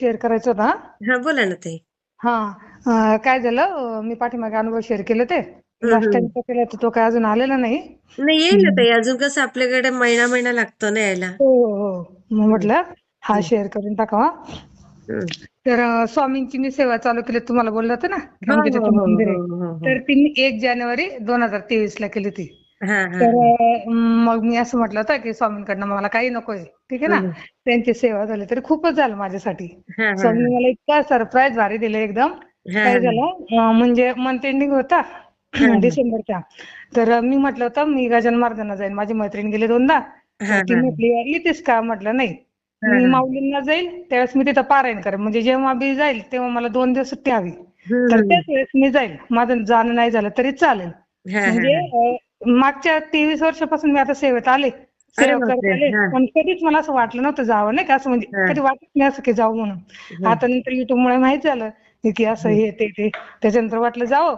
Share करायचं होतं हा. हा बोला ना ताई. हा अं, काय झालं मी पाठीमागे अनुभव शेअर केले ते. लास्ट टाइम केला तर तो काय अजून आलेला नाही. नाही येईल ना ताई अजून कसं आपल्याकडे महिना महिना लागतो ना यायला. हो हो हो मग म्हटलं हा. शेअर करून टाकावा. हम्म. तर अं, स्वामींची मी सेवा चालू केली तुम्हाला बोललं होतं ना हो हो हो मंदिर. हो हो. हो तर ती मी एक जानेवारी दोन हजार तेवीस ला केली ती तर मग मी असं म्हटलं होतं की स्वामींकडनं मला काही नकोय. ठीक आहे ना. त्यांची सेवा झाली तरी खूपच झालं माझ्यासाठी. स्वामी मला इतका सरप्राईज भारी दिलं एकदम. काय झालं? म्हणजे मंथ एंडिंग होता. हा. डिसेंबरचा तर मी म्हटलं होतं मी गजानन महाराजांना जाईन. माझी मैत्रीण गेली दोनदा. ती म्हटली येतेस का? म्हटलं नाही. मी. माऊलींना जाईल त्यावेळेस मी तिथं पारायण करेन. म्हणजे जेव्हा मी जाईल तेव्हा मला दोन दिवस सुट्टी हवी. तर. त्याच वेळेस मी जाईल माझं जाणं नाही झालं तरी चालेल. म्हणजे मागच्या तेवीस वर्षापासून मी आता सेवेत आले अरे सेवा करत बापरे आले हा पण कधीच मला असं वाटलं नव्हतं जावं नाही का असं म्हणजे हा. कधी वाटत नाही असं की जावं म्हणून हा. आता नंतर युट्यूब मुळे माहीत झालं की- असं हे ते ते त्याच्यानंतर वाटलं जावं.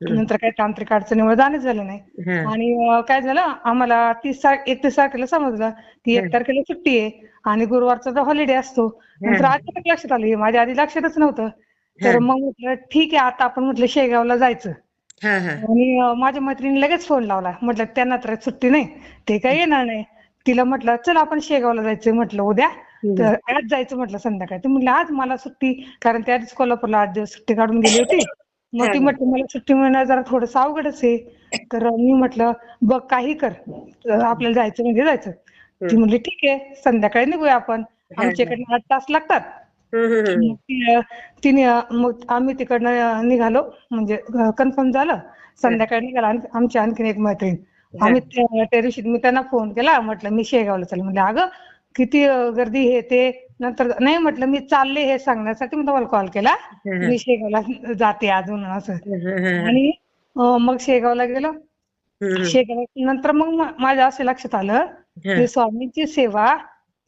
नंतर काही तांत्रिक अडचणीमुळे जाणंच झालं नाही हा. आणि अं, काय झालं आम्हाला तीस तार एकतीस तारखेला समजलं की हा. एक तारखेला सुट्टी आहे आणि गुरुवारचा तर हॉलिडे असतो नंतर हा. अचानक लक्षात आलं हे माझ्या आधी लक्षातच नव्हतं तर हा. मग म्हटलं ठीक आहे आता आपण म्हटलं शेगावला जायचं आणि माझ्या मैत्रिणीने लगेच फोन लावला. म्हटलं त्यांना तर सुट्टी नाही. ते काही येणार नाही. तिला म्हटलं चल आपण शेगावला जायचंय. म्हटलं उद्या. तर आज जायचं म्हटलं संध्याकाळी. ती म्हटलं आज मला सुट्टी. कारण त्या आधीच कोल्हापूरला आठ दिवस सुट्टी काढून गेली होती. मग ती. म्हटलं मला सुट्टी मिळणं जरा थोडंसं अवघडच आहे. तर मी म्हटलं बघ काही कर. आपल्याला जायचं म्हणजे जायचं. ती. म्हणली ठीक आहे. संध्याकाळी निघूया आपण. आमच्याकडनं आठ तास लागतात. तिने मग आम्ही तिकडनं निघालो. म्हणजे कन्फर्म झालं. संध्याकाळी निघाला आमची आणखीन एक मैत्रीण. आम्ही त्या दिवशी मी त्यांना फोन केला. म्हटलं मी शेगावला चालले. म्हणजे अगं किती गर्दी हे ते. नंतर नाही म्हटलं मी चालले हे सांगण्यासाठी. मी तुम्हाला कॉल. केला. मी शेगावला जाते अजून असं. आणि मग शेगावला गेलो. शेगाव नंतर मग माझ्या असं लक्षात आलं. की स्वामींची सेवा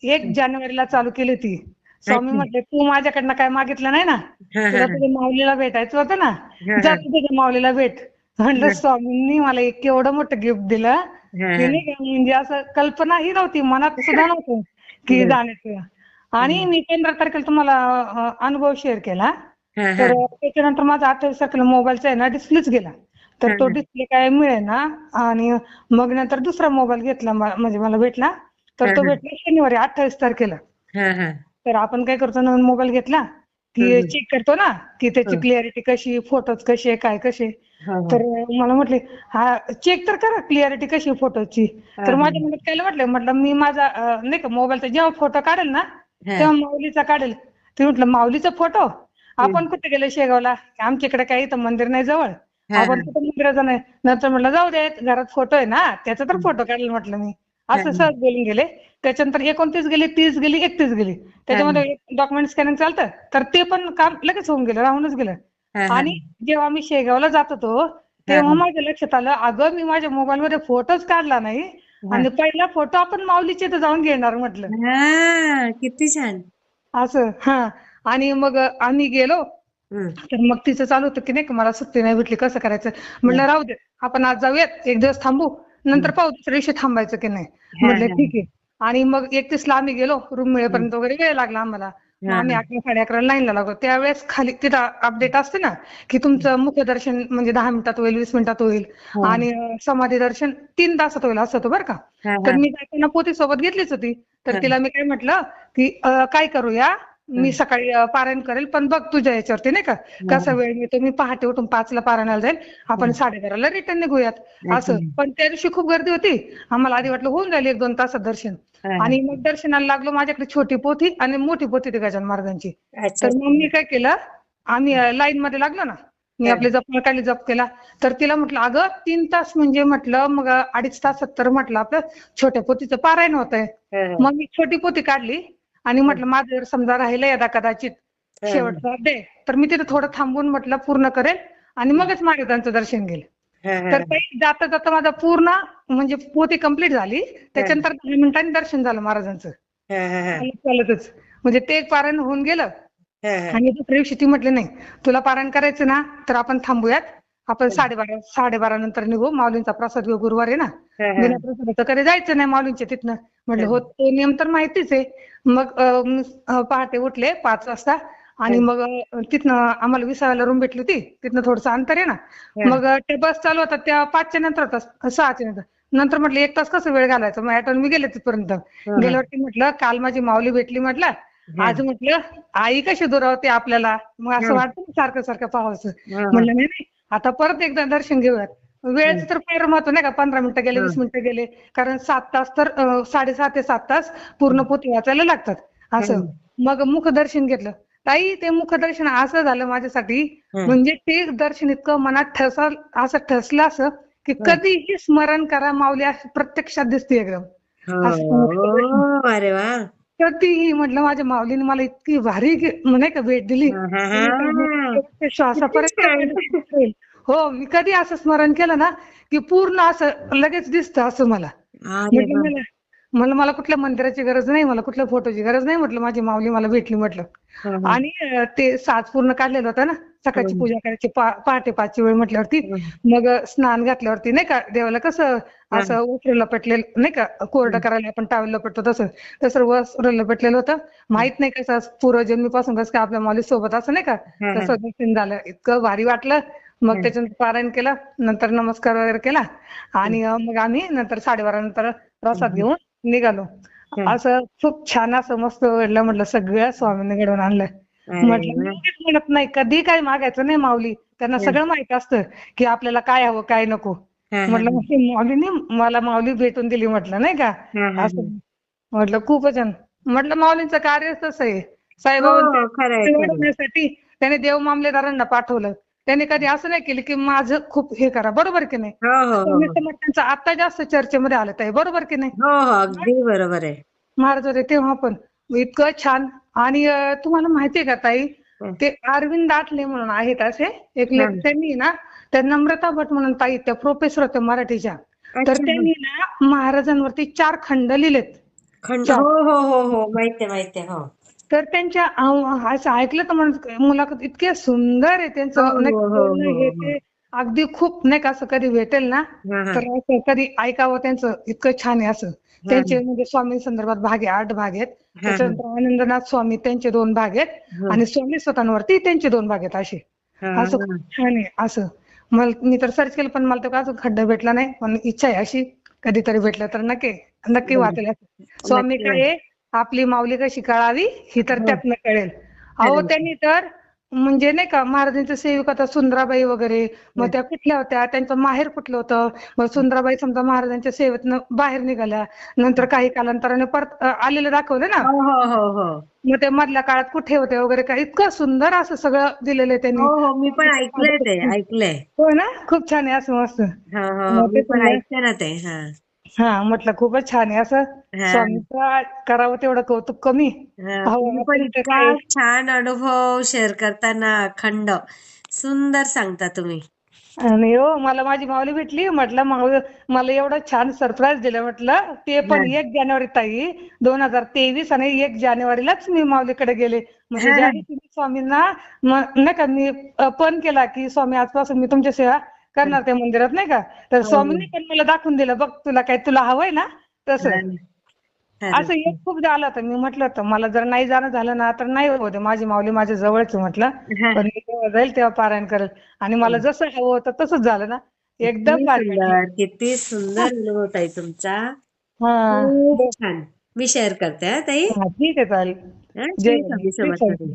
एक जानेवारीला चालू केली होती. स्वामी. म्हटले तू माझ्याकडनं काय मागितलं नाही ना तुला. तुझ्या माऊलीला भेटायचं होतं ना जा. तू तुझ्या माऊलीला भेट म्हणलं. स्वामींनी मला एक केवढं मोठं गिफ्ट दिलं म्हणजे असं कल्पनाही नव्हती मनात सुद्धा नव्हतं की. जाण्याचं आणि मी पंधरा तारखेला तुम्हाला अनुभव शेअर केला. तर त्याच्यानंतर माझा अठ्ठावीस तारखेला मोबाईलचा आहे ना डिस्प्लेच गेला तर तो. डिस्प्ले काय मिळेना आणि मग नंतर दुसरा मोबाईल घेतला म्हणजे मला भेटला तर तो. भेटला शनिवारी अठ्ठावीस तारखेला. तर आपण काय करतो नवीन मोबाईल घेतला की. चेक करतो ना की त्याची. क्लिअरिटी कशी फोटोज कसे काय कसे. तर मला म्हटले हा चेक तर करा क्लिअरिटी कशी फोटोची तर. माझ्या मनात काय म्हटलं म्हटलं मी माझा नाही का मोबाईलचा जेव्हा फोटो काढेल ना. तेव्हा माऊलीचा काढेल ते म्हटलं माऊलीचा फोटो आपण कुठे गेलो शेगावला आमच्याकडे काही इथं मंदिर नाही जवळ आपण. कुठं मंदिराचं नाही नंतर म्हटलं जाऊ दे घरात फोटो आहे ना त्याचा तर फोटो काढेल म्हटलं मी असं. सहज बोलून गेले. त्याच्यानंतर एकोणतीस गेली तीस गेली एकतीस गेली. त्याच्यामध्ये डॉक्युमेंट स्कॅनिंग चालतं. तर ते पण काम लगेच होऊन गेलं राहूनच गेलं. आणि जेव्हा मी शेगावला जात होतो तेव्हा. माझ्या लक्षात आलं अगं मी माझ्या मोबाईल मध्ये फोटोच काढला नाही आणि पहिला फोटो आपण माऊलीच्या इथं जाऊन घेणार म्हटलं. किती छान. असं हा. आणि मग आम्ही गेलो. तर मग तिचं चालू होतं की नाही मला सुट्टी नाही भेटली कसं करायचं? म्हणलं राहू दे आपण आज जाऊयात एक दिवस थांबू. नंतर पाहू दुसऱ्या दिवशी थांबायचं की नाही म्हणलं हा. ठीक आहे आणि मग ला आम्ही गेलो रूम मिळेपर्यंत वगैरे वेळ लागला आम्हाला. आम्ही अकरा साडे अकरा लाईनला लागलो त्यावेळेस खाली तिथं अपडेट असते ना की तुमचं मुखदर्शन म्हणजे दहा मिनिटात होईल वीस मिनिटात होईल हा. आणि समाधी दर्शन तीन तासात होईल असं होतं बरं का. तर मी जाताना पोती सोबत घेतलीच होती तर. तिला मी काय म्हटलं की काय करूया मी सकाळी पारायण करेल पण बघ तुझ्या याच्यावरती नाही का? कसा वेळ मिळतो? मी पहाटे उठून पाचला पारायणाला जाईल. आपण साडेबाराला रिटर्न निघूयात. असं. पण त्या दिवशी खूप गर्दी होती. आम्हाला आधी वाटलं होऊन जाईल एक दोन तासात दर्शन. आणि मग दर्शनाला लागलो माझ्याकडे छोटी पोथी आणि मोठी पोथी होती गजानन महाराजांची. तर मग मी काय केलं? आम्ही लाईन मध्ये लागलो ना. मी. आपले जप काढली जप केला. तर तिला म्हटलं अगं तीन तास म्हणजे म्हटलं मग अडीच तासात तर म्हटलं आपलं छोट्या पोथीचं पारायण होत आहे. मग मी छोटी पोथी काढली. आणि म्हटलं माझं जर समजा राहिलं यदा कदाचित. शेवटचा डे तर मी तिथे थोडं थांबून म्हटलं पूर्ण करेल आणि मगच महाराजांचं दर्शन घेईल. तर जाता जाता माझा पूर्ण म्हणजे पोथी कंप्लीट झाली. त्याच्यानंतर दहा मिनिटांनी दर्शन झालं महाराजांचं. चालत चालतच. म्हणजे ते एक पारायण होऊन गेलं. आणि दुसऱ्या दिवशी ती म्हटली नाही तुला पारायण करायचं ना तर आपण थांबूयात. आपण साडेबारा साडेबारा नंतर निघू. माऊलींचा प्रसाद घेऊ गुरुवार आहे ना. बिना प्रसादाचं कधी जायचं नाही माऊलींच्या तिथनं. म्हटलं हो. तो नियम तर माहितीच आहे. मग पहाटे उठले पाच वाजता आणि मग तिथनं आम्हाला विसाव्याला रूम भेटली होती. तिथनं थोडंसं अंतर आहे ना. मग त्या बस चालू होता त्या पाचच्या नंतर होता सहाच्या नंतर. नंतर म्हटलं एक तास कसं वेळ घालायचा? मग ऍटोन मी गेले तिथपर्यंत. गेल्यावरती म्हटलं काल माझी माऊली भेटली म्हटलं. आज म्हटलं आई कशी दुरावते आपल्याला? मग असं वाटतं ना सारखं सारखं पाहावंसं म्हटलं नाही नाही. आता परत एकदा दर्शन घेऊयात. वेळेचं तर फार महत्त्व नाही का? पंधरा मिनिटं गेले वीस मिनिटं गेले. कारण सात तास तर अं, साडेसात ते सात तास पूर्ण पोथी वाचायला लागतात. असं. मग मुखदर्शन घेतलं. ताई ते मुखदर्शन असं झालं माझ्यासाठी. म्हणजे ते दर्शन इतकं मनात ठसल असं ठसलं असं की कधीही स्मरण करा माऊली प्रत्यक्षात दिसते एकदम. हो. अरे वा. कधीही म्हटलं माझ्या माऊलीने मला इतकी भारी नाही का भेट दिली. श्वासापर्यंत हो मी कधी असं स्मरण केलं ना की पूर्ण असं लगेच दिसतं असं मला वा. मला मला कुठल्या मंदिराची गरज नाही मला कुठल्या फोटोची गरज नाही म्हटलं माझी माऊली मला भेटली म्हटलं. आणि ते साज पूर्ण काढलेलं होतं ना सकाळची पूजा करायची पहाटे पाचची वेळ म्हटल्यावरती मग स्नान घातल्यावरती नाही का देवाला कसं असं उठलं लपटलेलं नाही का कोरडं करायला आपण टावेल लपटतो तसं. तसं वस्त्र लपटलेलं होतं. माहीत नाही कसं पूर्वजन्मीपासून कसं काय आपल्या माऊली सोबत असं नाही का तसं दर्शन झालं. इतकं भारी वाटलं. मग त्याच्यानंतर पारायण केलं नंतर नमस्कार वगैरे केला. आणि मग आम्ही नंतर साडेबारा नंतर प्रसाद घेऊन निघालो. असं खूप छान असं मस्त घडलं म्हटलं सगळ्या स्वामींनी घडवून आणलं. म्हटलं म्हणत नाही कधी काही मागायचं नाही माऊली. त्यांना सगळं माहीत असतं की आपल्याला काय हवं काय नको. हा, हा. म्हटलं ही माऊलीने मला माऊली भेटून दिली म्हटलं नाही का? हा, हा, असं. म्हटलं खूपच छान. म्हटलं माऊलींचं कार्य तसं आहे. हो, खरं आहे, खरं आहे. वाढवण्यासाठी त्याने देव मामलेदारांना पाठवलं. त्यांनी कधी असं नाही केलं की माझं खूप हे करा बरोबर की नाही? हो हो हो. स्वामी समर्थांचं आता जास्त चर्चेमध्ये आलं ताई बरोबर की नाही? हो हो अगदी बरोबर आहे. महाराज होते तेव्हा पण. इतकं छान आणि तुम्हाला माहितीये का ताई. ते अरविंद दाटले म्हणून आहेत असे एक. त्यांनी ना त्या नम्रता भट म्हणून ताई त्या प्रोफेसर होत्या मराठीच्या. तर. त्यांनी ना महाराजांवरती चार खंड लिहिलेत. खंड. हो हो हो हो. हो. तर त्यांच्या असं ऐकलं तर म्हणत मुलाखत इतके सुंदर आहे त्यांचं. हो, हो, हो, हे हो. अगदी खूप नाही का असं कधी भेटेल ना हा, हा. तर असं कधी ऐकावं त्यांचं इतकं छान आहे असं. त्यांचे म्हणजे स्वामी संदर्भात भाग आहे आठ भाग आहेत. त्याच्यानंतर आनंदनाथ स्वामी त्यांचे दोन भाग आहेत. आणि स्वामी स्वतःवरती त्यांचे दोन भाग आहेत असे. हा, असं खूप छान आहे असं. मला मी तर सर्च केलं पण मला तो का खड्डा भेटला नाही. पण इच्छा आहे अशी कधीतरी भेटलं तर नक्की नक्की वाचेल असं. स्वामी काय आपली माऊली कशी कळावी ही तर त्यातनं कळेल. अहो त्यांनी तर म्हणजे नाही का महाराजांच्या सेविका आता सुंदराबाई वगैरे. मग त्या कुठल्या होत्या? त्यांचं माहेर कुठलं होतं? मग सुंदराबाई समजा महाराजांच्या सेवेतनं बाहेर निघाल्या. नंतर काही कालांतराने परत आलेलं दाखवलं ना? हो हो हो हो. मग ते मधल्या काळात कुठे होते वगैरे काय? इतकं सुंदर असं सगळं दिलेलं आहे त्यांनी. मी पण ऐकलंय ते ऐकलंय. हो ना? खूप छान आहे असं मस्त. हो हो हो ऐकते ना ते हा म्हटलं खूपच छान आहे. असं. स्वामीचं करावं तेवढं कौतुक कमी. तुम्ही पण इतका छान अनुभव शेअर करताना अखंड सुंदर सांगता तुम्ही. आणि हो मला माझी माऊली भेटली. म्हटलं माऊली मला एवढं छान सरप्राईज दिलं. म्हटलं ते पण एक जानेवारी ताई दोन हजार तेवीस आणि एक जानेवारीलाच मी माऊलीकडे गेले. म्हणजे स्वामींना. नाही का मी पण केला की स्वामी आजपासून मी तुमची सेवा करणार त्या मंदिरात नाही का? तर स्वामींनी पण मला दाखवून दिलं बघ तुला काय तुला हवंय ना? तसं. असं एक खूप झालं होतं मी म्हटलं होतं मला जर नाही जाणं झालं ना तर नाही होते माझी माऊली माझ्या जवळच आहे म्हटलं. हा. पण मी जेव्हा जाईल तेव्हा पारायण करेल. आणि मला जसं हवं होतं तसंच झालं ना. एकदम किती. सुंदर अनुभव ताई तुमचा. हा. छान. मी शेअर करते हा ताई. हा, ठीक आहे चालेल. हा, जय स्वामी